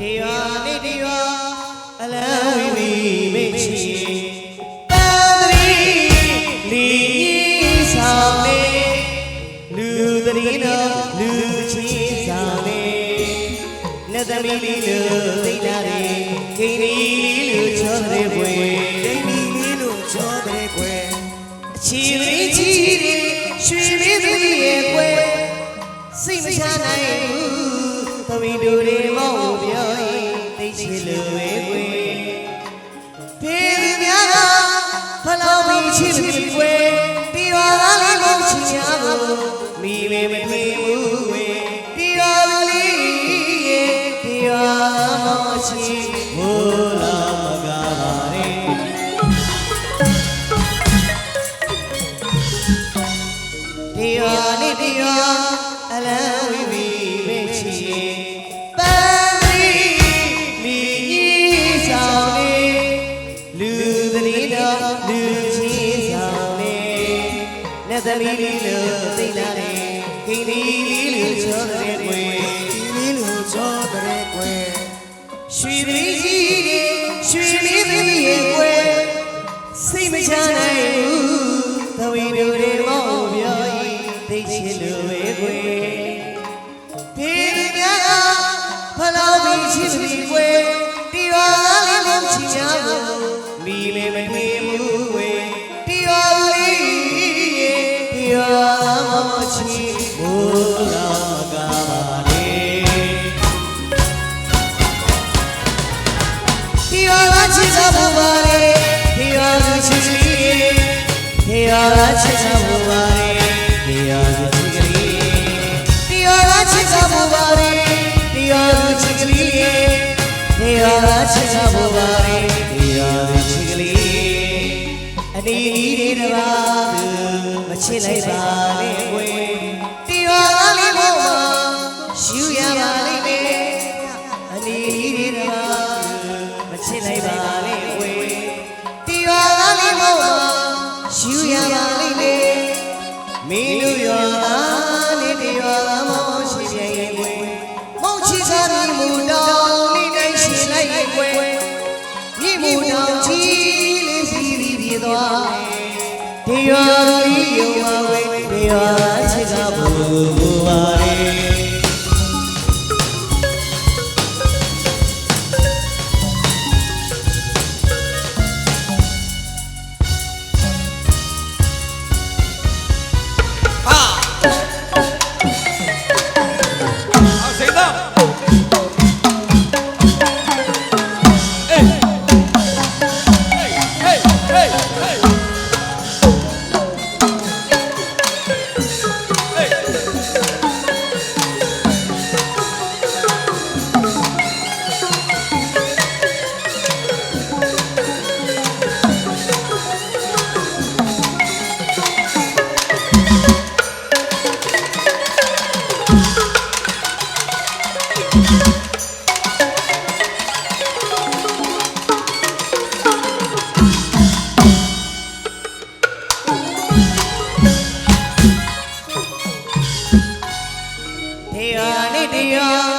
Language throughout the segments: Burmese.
နေတရားအလံဝီဝီမေ့ချီပန်းသရီလီဆောင်နေလူသရီတော်လူချင်းဆောင်နေနတ်သမီးလေးလူသိတာတွေခိန်ဒီလူချောတဲ့ပွေဒိမီလေးလို့ချောတဲ့ကွယ်ချီရီချီရီရွှေလေးသမီးရဲ့ကွယ်စိတ်မချနိုင်ဘူးသမီးတို့တွေ မိမေမထွေးဘူးကွယ်တီရွာလေးရဲ့တီရွာမောင်ချီဟိုလာမကားပါနဲ့တရားနေတရားအလံဝီဝီမေ့ချီပန်းရီလီကြီးဆောင်နေလူသတိတော်လူချင်းဆောင်နေနဲ့သမီးလေးလို့ သိလာတယ်ခိန်ဒီလေးလို့ချောတဲ့ကွယ်ဒီလေးလို့ချောတဲ့ကွယ်ရွှေသတိကြီးတွေရွှေလေးသမီးရဲ့ကွယ်စိတ်မချနိုင်ဘူးသမီးတို့တွေမောင်ပြောရင်သိချင်လို့ပဲကွယ်ဒီမြတ်ဖလောင်းပြီးချစ်ပြီးွယ်တီရွာလေးလုံးချီချာကိုမိမေမမေ ရွာကချစ်စားဖို့ပါလေတီရွာကချစ်ကလေးတရားချစ်စားဖို့ပါလေတရားချစ်ကလေးတရားချစ်စားဖို့ပါလေတရားချစ်ကလေးအနေကြီးတွေတပါးမချစ်လိုက်ပါ ရှူရပါလိမ့်မယ်မင်းတို့ရောသားနေတရောမောင်ရှိပြန်ရင်ကွယ်မောင်ချီစားပြီးမူတောင်နေတိုင်းရှိလိုက်ကွယ်မြေမူတောင်ကြီးလေးစီပြီးပြေသွားတရောကြီးယုံပါကွယ်တရောချစ်ကားဖို့ပါ နဲ့တရား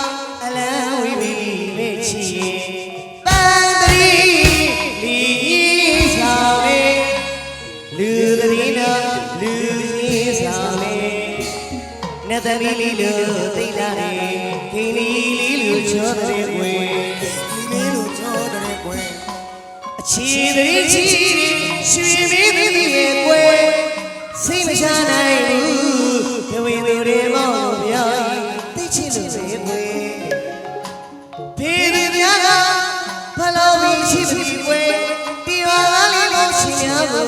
အလံဝီဝီမေ့ချီပန်းတရီလီဆောင်နေလူသတိနာလူကြီးဆောင်နေနတ်သမီးလေးလို့သိတာတယ်ခိန်လေးလေးလို့ချောတဲ့ကွယ်ဒီလေးလို့ချောတဲ့ကွယ်အချီသတိချီရွှေမင်းသမီးရဲ့ကွယ် စိတ်မချနိုင်ဘူးဒဝင်းတွေမောင်ပြောရင်သိချင်လို့ပဲကွယ်ဖေးဖေးများကဖလောင်းပြီးရှိပြီကွယ်တီရွာသားလေးကိုရှင်များကို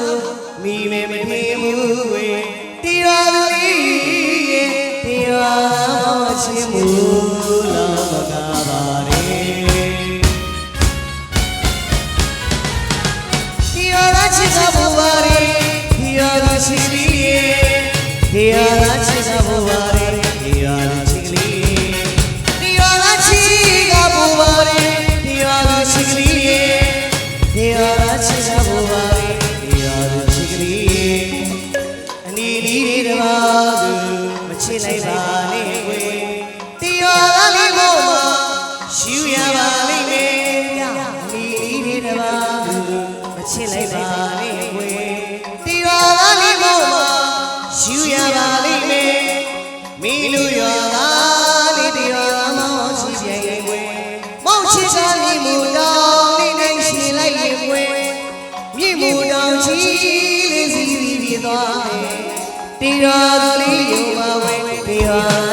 မိမေမထေဘူးကွယ်တီရွာလေးရဲ့တီရွာမချင်းမူလာမကားပါလေ တကားသူမချစ်လိုက်ပါနဲ့ကွယ်တရောကလေးမို့မှာရှူရပါလိမ့်မယ်ပြမီလီတကားသူမချစ်လိုက်ပါနဲ့ကွယ်တရောကလေးမို့မှာရှူရပါလိမ့်မယ်မီလူရောသာလေးတရောမောင်ရှိပြန်ရဲ့ကွယ်မောင်ချစ်တာမီမူတော်လေးနိုင်ရှိလိုက်ရဲ့ကွယ်မြေမူတော်ချီလေးစီစီပြေသွားတယ် တရားသာလေးယုံပါဝဲတရားချစ်တာပါဘူး